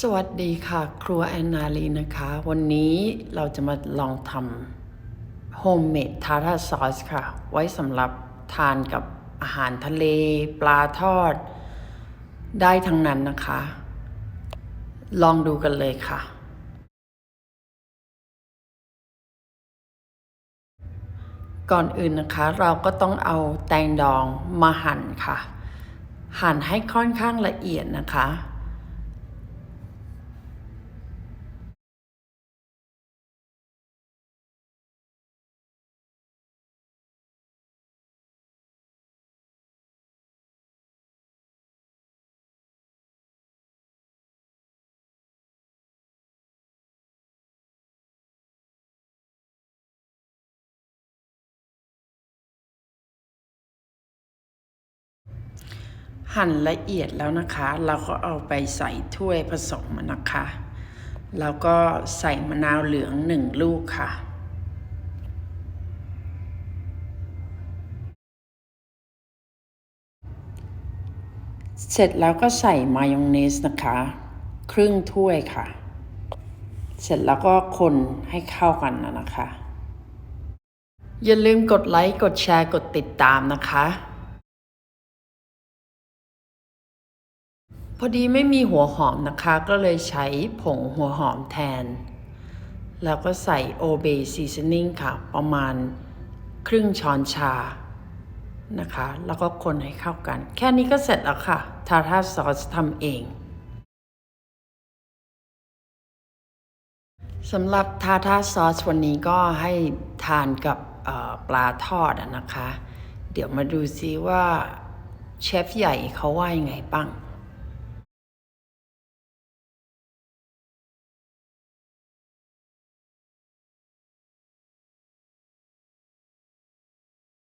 สวัสดีค่ะ ครัวแอนนาลีนะคะ วันนี้เราจะมาลองทำโฮมเมดทาร์ทซอสค่ะ ไว้สำหรับทานกับอาหารทะเล ปลาทอด ได้ทั้งนั้นนะคะ ลองดูกันเลยค่ะ ก่อนอื่นนะคะเราก็ต้องเอาแตงดองมาหั่นค่ะ หั่นให้ค่อนข้างละเอียดนะคะ หั่นละเอียดแล้วนะคะ เราก็เอาไปใส่ถ้วยผสมมันนะคะ แล้วก็ใส่มะนาวเหลืองหนึ่งลูกค่ะเสร็จแล้วก็ใส่มายองเนสนะคะ ครึ่งถ้วยค่ะ เสร็จแล้วก็คนให้เข้ากันนะนะคะ อย่าลืมกดไลค์ กดแชร์ กดติดตามนะคะ พอดีไม่มีหัวหอมนะคะ ก็เลยใช้ผงหัวหอมแทน แล้วก็ใส่โอเบซีซันนิ่งค่ะ ประมาณครึ่งช้อนชานะคะ แล้วก็คนให้เข้ากัน แค่นี้ก็เสร็จแล้วค่ะ ทาท่าซอสทำเองสำหรับทาท่าซอสวันนี้ก็ให้ทานกับปลาทอดนะคะ เดี๋ยวมาดูซิว่าเชฟใหญ่เขาว่ายังไงบ้าง